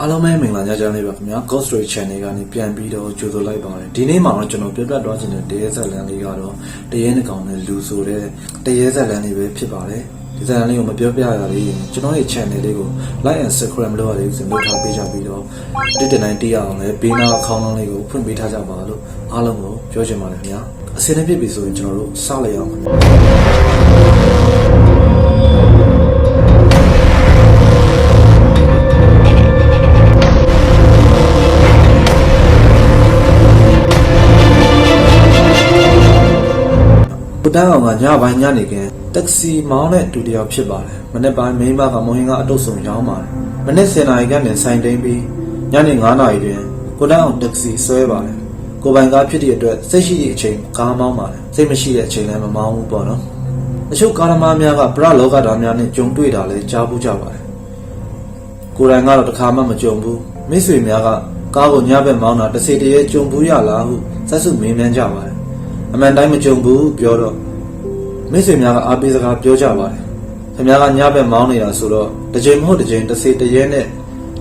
အားလုံးပဲမင်္ဂလာညချမ်းလေးပါခင်ဗျာ Ghost Story Channel ကနေပြန်ပြီးတော့ကြိုဆိုလိုက်ပါတယ်ဒီနေ့မှာတော့ကျွန်တော်ပြပြသွားခြင်းတဲ့တရေဆက်လန်လေးကတော့တရေနှကောင်နဲ့လူဆိုတဲ့တရေဆက်လန်လေးပဲဖြစ်ပါတယ်ဒီဇာတ်လေးကိုမပြောပြရသေးရင်ကျွန်တော်ရဲ့ channel လေးကို like and subscribe လုပ်ရသေးဆိုလုပ်ထားပေးကြပြီးတော့တစ်တနိုင်တီးရအောင်လည်းဘေးနာအခေါင်းလုံးလေးကိုဖွင့်ပေးထားကြပါလို့အားလုံးကိုပြောချင်ပါတယ်ခင်ဗျာအစင်းနဲ့ပြည့်ပြီဆိုရင်ကျွန်တော်တို့စလိုက်အောင်ခင်ဗျာ ကိုတန်းအောင်ကညပိုင်းညနေခင်းတက္ကစီမောင်းတဲ့တူတယောက်ဖြစ်ပါတယ်မနေ့ပိုင်းမိန်းမကမုံဟင်းကအတုပ်ဆုံရောင်းပါတယ်မနေ့10နာရီကနေဆိုင်တိန်ပြီးညနေ9နာရီတွင်ကိုတန်းအောင်တက္ကစီဆွဲပါတယ်ကိုပိုင်ကားဖြစ်တဲ့အတွက်စိတ်ရှိတဲ့အချိန်ကားမောင်းပါတယ်စိတ်မရှိတဲ့အချိန်လည်းမမောင်းဘူးပေါ့နော်အချို့ကားသမားများကပရလောကသားများနဲ့ကြုံတွေ့တာလည်းကြားဘူးကြပါတယ်ကိုယ်တိုင်ကတော့တစ်ခါမှမကြုံဘူးမိတ်ဆွေများကကားကိုညဘက်မောင်းတာတစ်စီတည်းကြုံဘူးရလားဟုစက်စုမေးမြန်းကြပါတယ် အမှန်တိုင်းမကြုံဘူးပြောတော့မိတ်ဆွေများကအားပေးစကားပြောကြပါတယ်။ခင်ဗျားကညဘက်မောင်းနေတာဆိုတော့တစ်ချိန်မဟုတ်တစ်ချိန်တစ်စေတရဲနဲ့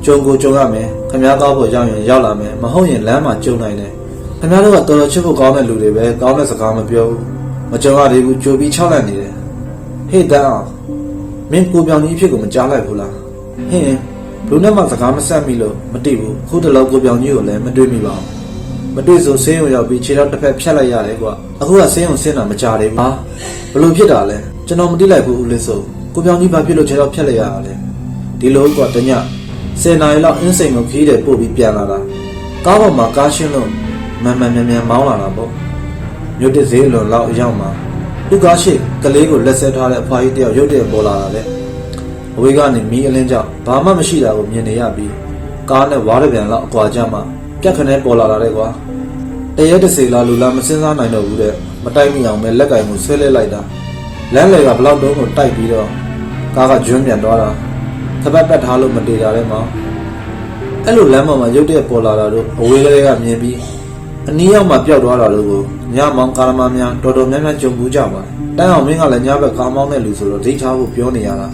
ကြုံကိုကြုံရမယ်။ခင်ဗျားကောက်ဖို့ရောက်ရင်ရောက်လာမယ်။မဟုတ်ရင်လမ်းမှာကြုံနိုင်တယ်။ခင်ဗျားတို့ကတော်တော်ချစ်ဖို့ကောင်းတဲ့လူတွေပဲကောင်းတဲ့စကားမပြောဘူး။မကြုံရသေးဘူးကြိုပြီးခြောက်လန့်နေတယ်။ဟေ့တန်းအောင်မင်းကိုပြောင်ကြီးအဖြစ်ကိုမကြားလိုက်ဘူးလား။ဟင်းဘလူးနဲ့မှစကားမဆက်မိလို့မသိဘူး။ခုတလောကိုပြောင်ကြီးကိုလည်းမတွေ့မိပါဘူး။ မတွေ့ဆိုဆေးရုံရောက်ပြီးခြေထောက်တစ်ဖက်ဖြတ်လိုက်ရတယ်ကွာအခုကဆေးရုံဆင်းတာမကြသေးဘူးဟာဘလို့ဖြစ်တာလဲကျွန်တော်မသိလိုက်ဘူးဦးလေးဆိုကိုပြောင်ကြီးဘာဖြစ်လို့ခြေထောက်ဖြတ်လိုက်ရတာလဲဒီလိုကွာတည10နာရီလောက်အင်းစိန်ကိုခီးတယ်ပို့ပြီးပြန်လာတာကားပေါ်မှာကားရှင်းလို့မန်မန်မြန်မြန်မောင်းလာတာပေါ့မြို့တစ်ဈေးလွန်လောက်အရောက်မှာလူကားရှိကလေးကိုလက်ဆက်ထားတဲ့အဖွားကြီးတယောက်ရုတ်တရက်ပေါ်လာတာလေအဝေးကနေမီးအလင်းကြောင့်ဘာမှမရှိတာကိုမြင်နေရပြီးကားနဲ့ဝါးရပြန်လောက်အကွာကြမှာ ပြက်ခနဲပေါ်လာတာလေကွာတရက်တစ်စီလာလူလာမစင်းစားနိုင်တော့ဘူးတဲ့မတိုက်မိအောင်ပဲလက်ကင်ကိုဆွဲလဲလိုက်တာလမ်းလေကဘလောက်တုံးကိုတိုက်ပြီးတော့ကားကကျွန်းပြန်သွားတာသပတ်ပတ်ထားလို့မတေတာတဲ့မောင်အဲ့လိုလမ်းပေါ်မှာရုတ်တရက်ပေါ်လာတာတို့အဝေးကလေးကမြင်ပြီးအနီးရောက်မှပျောက်သွားတာလို့ကိုညမောင်ကာရမများတော်တော်များများကြုံဘူးကြပါတယ်တန်းအောင်မင်းကလည်းညဘက်ကားမောင်းတဲ့လူဆိုတော့ဒိတ်ထားဖို့ပြောနေရတာ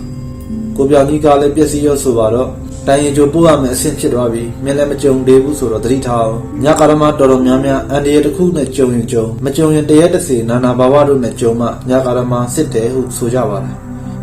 ကိုပြောင်ကြီးကလည်းပျက်စီးရောဆိုပါတော့ တန်ရင်ကြိုပို့ရမယ်အဆင့်ဖြစ်သွားပြီမင်းလည်းမကြုံသေးဘူးဆိုတော့သတိထားအောင်ညကာရမတော်တော်များများအန်ဒီရတစ်ခုနဲ့ကြုံရင်ကြုံမကြုံရင်တရက်တစ်စီနာနာဘာဝတို့နဲ့ကြုံမှညကာရမစစ်တယ်ဟုဆိုကြပါတယ်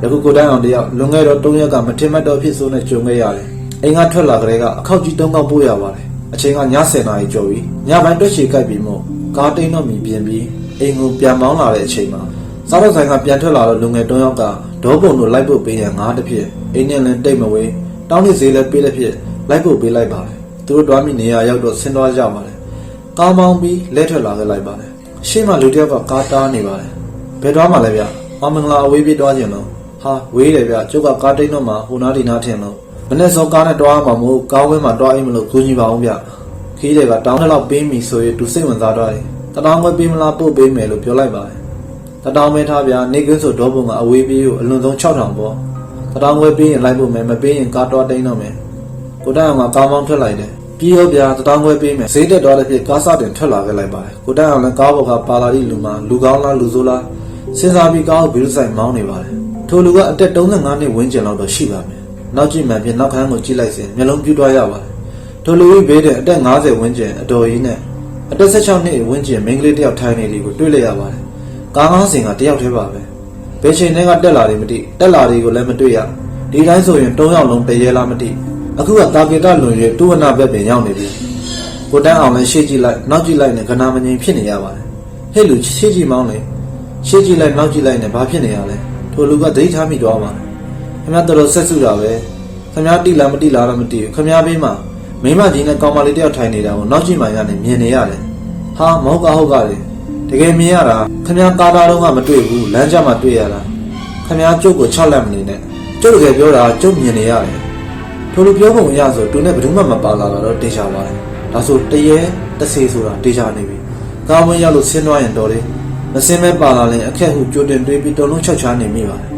ယခုကိုတိုင်းအောင်တယောက်လွန်ခဲ့တော့၃ရက်ကမထင်မှတ်တော့ဖြစ်ဆိုးနဲ့ကြုံခဲ့ရတယ်အိမ်ကထွက်လာကြတဲ့ကအခောက်ကြီးတုံးကောက်ပို့ရပါတယ်အချိန်ကည10နာရီကျော်ပြီညပိုင်းတွက်ချေကြိုက်ပြီးမို့ကားတိန်တော့မြင်ပြင်ပြီးအိမ်ကိုပြန်မောင်းလာတဲ့အချိန်မှာစားတော့ဆိုင်ကပြန်ထွက်လာတော့လူငယ်၃ယောက်ကဒေါပုံတို့လိုက်ဖို့ပေးရငါးတစ်ဖြစ်အိမ်နဲ့လည်းတိတ်မဝေး တောင်းနေဈေးလည်းပေးလည်းဖြစ်လိုက်ဖို့ပေးလိုက်ပါတယ်သူတို့တွားမိနေရရောက်တော့ဆင်းသွားကြပါတယ်ကားမောင်းပြီးလဲထွက်လာခဲ့လိုက်ပါတယ်ရှေ့မှာလူတစ်ယောက်ကကားတားနေပါတယ်ဘယ်တွားမှလဲဗျအမင်္ဂလာအဝေးပြေးတွားခြင်းလို့ဟာဝေးတယ်ဗျကျုပ်ကကားတိတ်တော့မှဟိုနားဒီနားထင်လို့မနေ့စောကားနဲ့တွားမှာမို့ကားဝင်းမှာတွားအိမ်မလို့ကူညီပါအောင်ဗျခီးတွေကတောင်းတဲ့လောက်ပေးမိဆိုရင်သူစိတ်ဝင်စားတော့တယ်တတောင်းခွဲပေးမလားပို့ပေးမယ်လို့ပြောလိုက်ပါတယ်တတောင်းမဲထားဗျနေကင်းဆိုဒေါဘုံကအဝေးပြေးကိုအလွန်ဆုံး6000ပေါ့ တတောင်းခွဲပေးရင်လိုက်ဖို့မယ်မပေးရင်ကားတော့တိန်းတော့မယ်ကိုတန်းအောင်ကကားမောင်းထွက်လိုက်တယ်ပြီးရောဗျာတတောင်းခွဲပေးမယ်ဈေးတက်သွားတဲ့ဖြစ်ကားစတင်ထွက်လာခဲ့လိုက်ပါတယ်ကိုတန်းအောင်လည်းကားပေါ်ကပါလာသည့်လူမှာလူကောင်းလားလူဆိုးလားစဉ်းစားပြီးကားကိုဘီလူဆိုင်မောင်းနေပါတယ်ထိုလူကအသက်35နှစ်ဝန်းကျင်လောက်တော့ရှိပါမယ်နောက်ကြည့်မှဖြင့်နောက်ခန်းကိုကြည့်လိုက်စဉ်မျက်လုံးပြူးသွားရပါတယ်ထိုလူကြီးဘေးတဲ့အသက်50ဝန်းကျင်အတော်ကြီးနဲ့အသက်16နှစ်ဝန်းကျင်မိန်းကလေးတစ်ယောက်ထိုင်နေလေးကိုတွေ့လိုက်ရပါတယ်ကားကောင်းစဉ်ကတယောက်တည်းပါပဲ ဘယ်ချိန်တွေကတက်လာတယ်မသိတက်လာတွေကိုလည်းမတွေ့ရဒီတိုင်းဆိုရင်၃ယောက်လုံးတရေလားမသိအခုကတာဂီတလွန်ရဲ့တူဝနာဘက်ပင်ရောက်နေပြီကိုတန်းအောင်လည်းရှေ့ကြည့်လိုက်နောက်ကြည့်လိုက်နဲ့ခဏမငြိမ်ဖြစ်နေရပါတယ်ဟဲ့လူရှေ့ကြည့်မောင်းလေရှေ့ကြည့်လိုက်နောက်ကြည့်လိုက်နဲ့ဘာဖြစ်နေရလဲထိုလူကဒိတ်ထားမိသွားပါတယ်ခင်ဗျားတော်တော်ဆက်စုတာပဲခင်ဗျားတိလားမတိလားတော့မသိဘူးခင်ဗျားဘေးမှာမိမကြီးနဲ့ကောင်မလေးတယောက်ထိုင်နေတာကိုနောက်ကြည့်မှရနေမြင်နေရတယ်ဟာမဟုတ်ကဟုတ်ကလေ တကယ်မြင်ရတာခမည်းကားသားတော့ကမတွေ့ဘူးလမ်းကြမှာတွေ့ရတာခမည်းကျုပ်ကိုချောက်လက်မနေနဲ့ကျုပ်တကယ်ပြောတာကျုပ်မြင်နေရတယ်ထိုလိုပြောပုံအရဆိုသူနဲ့ဘယ်သူမှမပါလာတော့တေချာပါတယ်ဒါဆိုတရေတဆေဆိုတာတေချာနေပြီကားဝင်ရောက်လို့ဆင်းသွားရင်တော်လေမဆင်းမဲ့ပါလာရင်အခက်ဟုကြိုတင်တွေးပြီးတုံလုံးချက်ချာနေမိပါတယ်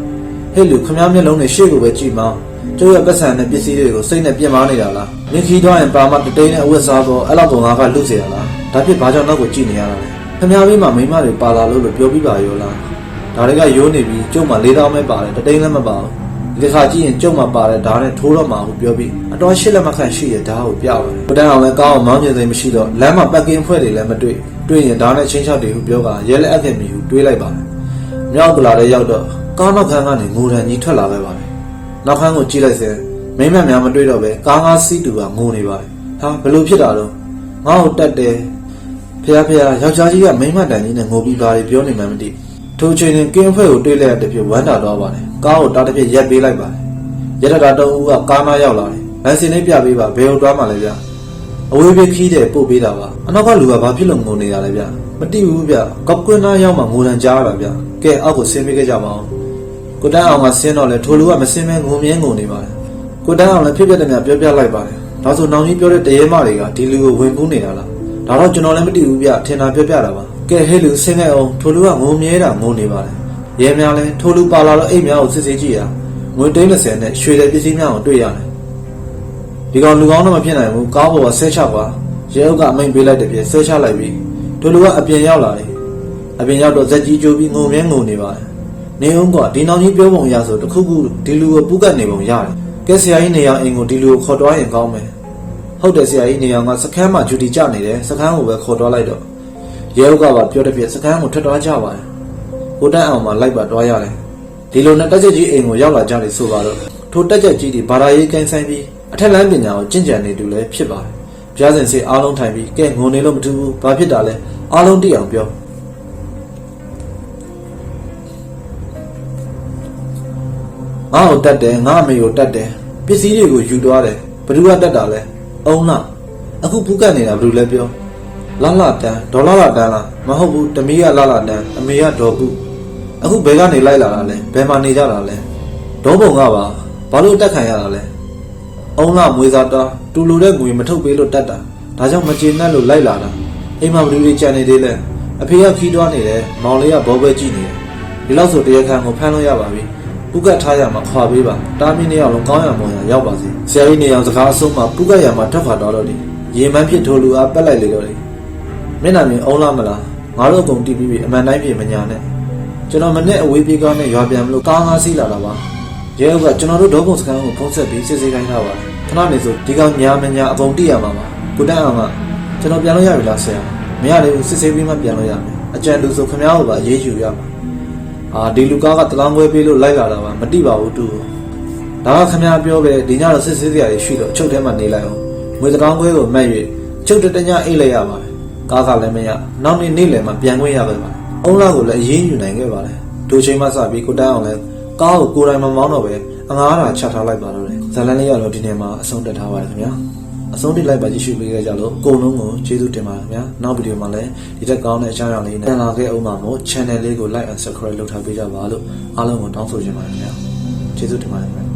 ဟဲ့လူခမည်းမျက်လုံးနဲ့ရှေ့ကိုပဲကြည့်မောင်းကျုပ်ရဲ့ပတ်စံနဲ့ပစ္စည်းတွေကိုစိတ်နဲ့ပြင်မာနေတာလားမြင်ခီးသွားရင်ပါမတတိန်နဲ့အဝတ်စားပေါ်အဲ့လောက်ပုံငါကလူစေရလားဒါဖြစ်ဘာကြောင့်နောက်ကိုကြည့်နေရတာလဲ ခမ ्या ဘေးမှာမိန်းမတွေပါလာလို့လို့ပြောပြပါရောလားဒါတွေကရိုးနေပြီးကျုံမှာ၄တောင်းပဲပါတယ်တတိန်လည်းမပါဘူးဒီခါကြည့်ရင်ကြုံမှာပါတဲ့ဓာတ်နဲ့ထိုးတော့မှာဟုပြောပြီးအတော်ရှစ်လက်မခန့်ရှိတဲ့ဓာတ်ကိုပြပါတယ်ကိုတန်းအောင်လည်းကောင်းအောင်မောင်းမြင်သိမ်းမရှိတော့လမ်းမှာပတ်ကင်းဖွဲ့တွေလည်းမတွေ့တွေ့ရင်ဓာတ်နဲ့ချင်းချောက်တွေဟုပြောကရဲလက်အပ်ခင်မီဟုတွေးလိုက်ပါတယ်မြောက်ကလာတဲ့ရောက်တော့ကားနောက်ခန်းကနေငိုတန်ကြီးထွက်လာခဲ့ပါတယ်နောက်ခန်းကိုကြည့်လိုက်စဲမိမ့်မများမတွေ့တော့ပဲကားငါးစီးတူကငိုနေပါတယ်ဟာဘလို့ဖြစ်တာတော့ငါ့ကိုတက်တယ် ဖះဖះယောက်ျားကြီးကမိန်းမတန်ကြီးနဲ့ငိုပြီးပါလေပြောနေမှမသိထိုအချိန်တွင်ကင်းဖွဲ့ကိုတွေးလိုက်ရတဲ့ဖြစ်ဝမ်းတာတော့ပါတယ်ကားကိုတားတစ်ပြက်ရက်ပေးလိုက်ပါတယ်ရတတာတုံးဦးကကားနာရောက်လာတယ်လမ်းစင်လေးပြပေးပါဘယ်ကိုတွားမှလဲဗျအဝေးပြေးခီးတယ်ပို့ပေးတာပါအနောက်ကလူကဘာဖြစ်လို့ငိုနေရလဲဗျမတိဘူးဗျကောက်ကွင်းသားရောက်မှငိုတန်ကြားရတာဗျကဲအောက်ကိုဆင်းပေးခဲ့ကြပါအောင်ကိုတန်းအောင်ကဆင်းတော့လေထိုလူကမဆင်းမဲငုံမြဲငုံနေပါတယ်ကိုတန်းအောင်လည်းဖြစ်ဖြစ်တဲ့များပြောပြလိုက်ပါတယ်ဒါဆိုနောင်ကြီးပြောတဲ့တရေမတွေကဒီလူကိုဝင်ပူးနေတာလား ဒါတော့ကျွန်တော်လည်းမသိဘူးဗျထင်တာပြောပြတာပါကဲဟဲ့လူဆင်းခဲ့အောင်ထိုလူကငုံမြဲတာငုံနေပါတယ်ရဲများလဲထိုလူပါလာတော့အိတ်များကိုစစ်စစ်ကြည့်ရငွေသိန်း30နဲ့ရွှေတဲ့ပစ္စည်းများကိုတွေ့ရတယ်ဒီကောင်လူကောင်းတော့မဖြစ်နိုင်ဘူးကားပေါ်ကဆဲချပါရဲအုပ်ကအမိန်ပေးလိုက်တဲ့ပြည့်ဆဲချလိုက်ပြီးထိုလူကအပြင်ရောက်လာတယ်အပြင်ရောက်တော့ဇက်ကြီးကျိုးပြီးငုံမြဲငုံနေပါတယ်နေအောင်ကဒီနောင်ကြီးပြောပုံရဆိုတခုခုဒီလူကိုပူကတ်နေပုံရတယ်ကဲဆရာကြီးနေအောင်အင်ကိုဒီလူကိုခေါ်တွားရင်ကောင်းမယ် ဟုတ်တယ်ဆရာကြီးနေအောင်ကစခန်းမှာဂျူတီကြနေတယ်စခန်းကိုပဲခေါ်တွားလိုက်တော့ရဲဥကပါပြောတဲ့ပြစခန်းကိုထွက်သွားကြပါတယ်ဟိုတန်းအောင်မှာလိုက်ပါတွားရတယ်ဒီလိုနဲ့တက်ချက်ကြီးအိမ်ကိုရောက်လာကြတယ်ဆိုပါတော့ထိုတက်ချက်ကြီးဒီဘာသာရေးကိုင်းဆိုင်ပြီးအထက်လမ်းပညာကိုကျင့်ကြံနေတူလည်းဖြစ်ပါတယ်ပြားစင်စေအားလုံးထိုင်ပြီးကဲငုံနေလို့မထူးဘူးဘာဖြစ်တာလဲအားလုံးသိအောင်ပြောငါ့ကိုတတ်တယ်ငါအမေကိုတတ်တယ်ပစ္စည်းတွေကိုယူသွားတယ်ဘယ်သူကတတ်တာလဲ အုံလားအခုပူကတ်နေတာဘယ်သူလဲပြောလာလာတန်ဒေါ်လာလာတန်လားမဟုတ်ဘူးတမီးကလာလာတန်အမေကဒေါ်ဘူးအခုဘယ်ကနေလိုက်လာတာလဲဘယ်မှာနေကြတာလဲဒေါ်ဘုံကပါဘာလို့တက်ခံရတာလဲအုံလားမွေးစားတာတူလူတဲ့ငွေမထုတ်ပေးလို့တက်တာဒါကြောင့်မကျေနပ်လို့လိုက်လာတာအိမ်မှာဘယ်သူတွေကြံနေသေးလဲအဖေကခီးတွားနေတယ်မောင်လေးကဘောပဲကြည့်နေတယ်ဒီလောက်ဆိုတရားခံကိုဖမ်းလို့ရပါပြီ ပုကတ်ထားရမှာခွာပေးပါတာမီနေအောင်လုံးကောင်းရမောင်ရရောက်ပါစေဆရာကြီးနေအောင်စကားအဆုံးမှာပုကတ်ရမှာထွက်ခွာတော့တော့ဒီရေမန်းဖြစ်ထိုးလူအားပက်လိုက်လေတော့ဒီမျက်နှာမြင်အုံးလားမလားငါတို့အကုန်တီးပြီးပြီအမှန်တိုင်းပြင်မညာနဲ့ကျွန်တော်မနဲ့အဝေးပြေးကားနဲ့ရွာပြန်မလို့ကားငါးစီးလာတာပါရဲဥကကျွန်တော်တို့ဒေါကုံစကန်ကိုဖုံးဆက်ပြီးစစ်ဆေးခိုင်းထားပါတယ်ခဏနေဆိုဒီကောင်ညာမညာအကုန်တိရမှာပါကိုတန်းအောင်ကကျွန်တော်ပြန်လို့ရပြီလားဆရာမရသေးဘူးစစ်ဆေးပြီးမှပြန်လို့ရမယ်အကြံလူဆိုခမ ्या ကိုပါအေးအေးယူရမှာ အာဒီလူကားကတလောင်းခွဲပေးလို့လိုက်လာတာပါမတိပါဘူးတူဒါကခမ ्या ပြောပဲဒီညတော့စစ်ဆေးစရာတွေရှိတော့အချုပ်ထဲမှာနေလိုက်အောင်ငွေတလောင်းခွဲကိုမှတ်၍ချုပ်တတညအိတ်လိုက်ရပါတယ်ကားကလည်းမရနောက်နေ့နေ့လယ်မှာပြန်ခွင့်ရပါပါတယ်အုံးလာကိုလည်းအရေးယူနိုင်ခဲ့ပါတယ်ဒိုချိန်မှစပြီးကိုတန်းအောင်လည်းကားကိုကိုယ်တိုင်မမောင်းတော့ပဲအငားတာချထားလိုက်ပါတော့တယ်ဇလန်လေးရတော့ဒီနေ့မှာအဆုံးတက်ထားပါတယ်ခင်ဗျာ အဆုံးထိလိုက်ပါကြည့်ရှုပေးခဲ့ကြလို့အကုန်လုံးကိုကျေးဇူးတင်ပါတယ်ခင်ဗျာနောက်ဗီဒီယိုမှာလည်းဒီတက်ကောင်းတဲ့အကြောင်းအရာလေးနဲ့ပြန်လာခဲ့အောင်ပါမို့ channel လေးကို like and subscribe လုပ်ထားပေးကြပါလို့အားလုံးကိုတောင်းဆိုချင်ပါတယ်ခင်ဗျာကျေးဇူးတင်ပါတယ်ခင်ဗျာ